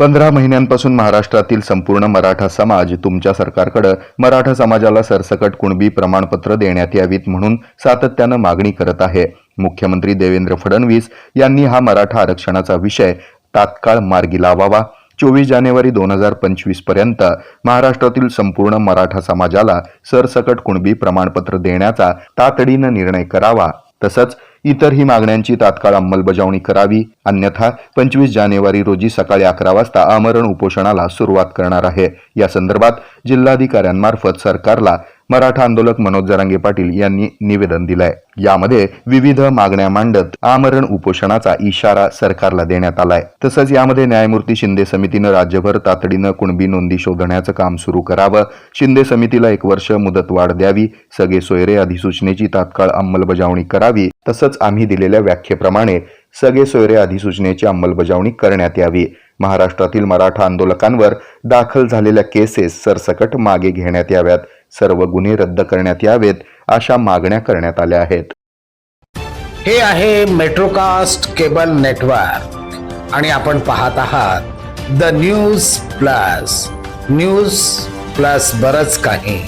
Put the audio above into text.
पंधरा महिन्यांपासून महाराष्ट्रातील संपूर्ण मराठा समाज तुमच्या सरकारकडे मराठा समाजाला सरसकट कुणबी प्रमाणपत्र देण्यात यावीत म्हणून सातत्यानं मागणी करत आहे. मुख्यमंत्री देवेंद्र फडणवीस यांनी हा मराठा आरक्षणाचा विषय तात्काळ मार्गी लावावा. चोवीस जानेवारी दोन हजार पंचवीसपर्यंत महाराष्ट्रातील संपूर्ण मराठा समाजाला सरसकट कुणबी प्रमाणपत्र देण्याचा तातडीनं निर्णय करावा. तसंच इतरही मागण्यांची तात्काळ अंमलबजावणी करावी. अन्यथा पंचवीस जानेवारी रोजी सकाळी अकरा वाजता आमरण उपोषणाला सुरुवात करणार आहे. या संदर्भात जिल्हाधिकाऱ्यांमार्फत सरकारला मराठा आंदोलक मनोज जरांगे पाटील यांनी निवेदन दिलंय. यामध्ये विविध मागण्या मांडत आमरण उपोषणाचा इशारा सरकारला देण्यात आलाय. तसंच यामध्ये न्यायमूर्ती शिंदे समितीनं राज्यभर तातडीनं कुणबी नोंदी शोधण्याचं काम सुरू करावं शिंदे समितीला एक वर्ष मुदतवाढ द्यावी सगळे सोयरे अधिसूचनेची तात्काळ अंमलबजावणी करावी तसंच आम्ही दिलेल्या व्याख्येप्रमाणे सगळे सोयरे अधिसूचनेची अंमलबजावणी करण्यात यावी. महाराष्ट्रातील मराठा आंदोलकांवर दाखल झालेल्या केसेस सरसकट मागे घेण्यात याव्यात. सर्व गुन्हे रद्द करण्यात यावेत अशा मागण्या करण्यात आल्या आहेत. हे आहे मेट्रोकास्ट केबल नेटवर्क आणि आपण पाहत आहात the news plus news plus बरच काही.